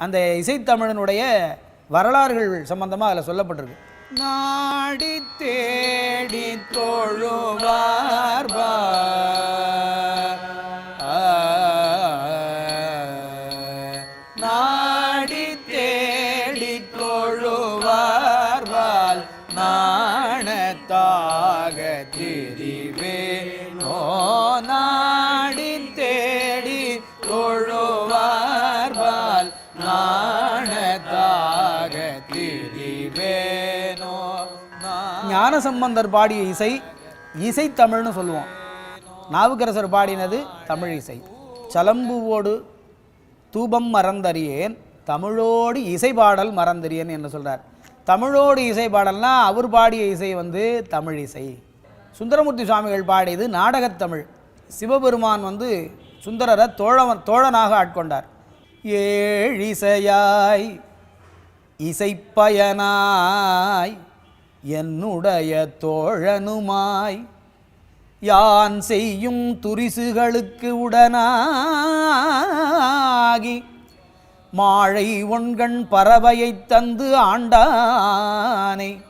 அந்த இசைத்தமிழனுடைய வரலாறுகள் சம்பந்தமாக அதில் சொல்லப்பட்டிருக்கு. நாடி தேடி தொழுவார் நாடி தேடி தொழுவார்வால் நாணத்தாக ஞானசம்பந்தர் பாடிய இசை இசைத்தமிழ்னு சொல்லுவோம். நாவுக்கரசர் பாடினது தமிழ் இசை. சலம்புவோடு தூபம் மறந்தறியேன் தமிழோடு இசை பாடல் மறந்தறியேன் என்று சொல்கிறார் தமிழோடு இசை பாடல்னா அவர் பாடிய இசை வந்து தமிழ் இசை. சுந்தரமூர்த்தி சுவாமிகள் பாடியது நாடகத்தமிழ் சிவபெருமான் வந்து சுந்தரரை தோழவன் தோழனாக ஆட்கொண்டார். ஏழிசையாய் இசைப்பயனாய் என்னுடைய தோழனுமாய் யான் செய்யும் துரிசுகளுக்கு உடனாகி மாழை ஒண்கண் பறவையைத் தந்து ஆண்டானை.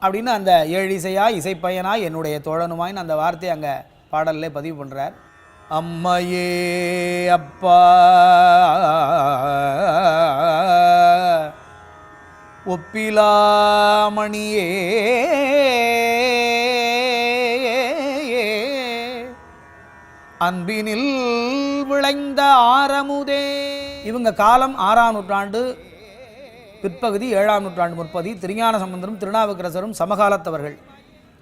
அப்படின்னு அந்த ஏழிசையா இசைப்பையனா என்னுடைய தோழனுமாய்ன்னு அந்த வார்த்தையை அங்கே பாடல்ல பதிவு பண்ணுறார் அம்மையே அப்பா ஒப்பிலாமணியே. அன்பினில் விளைந்த ஆரமுதே. இவங்க காலம் ஆறாம் நூற்றாண்டு பிற்பகுதி ஏழாம் நூற்றாண்டு முற்பதி திருஞான சம்பந்தரும் திருநாவுக்கரசரும் சமகாலத்தவர்கள்.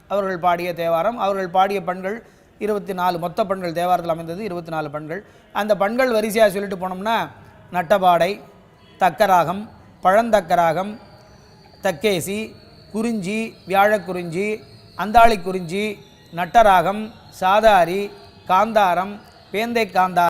அவர்கள் பாடிய தேவாரம் அவர்கள் பாடிய பண்கள் இருபத்தி நாலு மொத்த பண்கள் தேவாரத்தில் அமைந்தது இருபத்தி நாலு பண்கள். அந்த பண்கள் வரிசையாக சொல்லிட்டு போனோம்னா நட்டபாடை தக்கராகம் பழந்தக்கராகம் தக்கேசி குறிஞ்சி வியாழக்குறிஞ்சி அந்தாளி குறிஞ்சி நட்டராகம் சாதாரி காந்தாரம் பேந்தை காந்தாரம்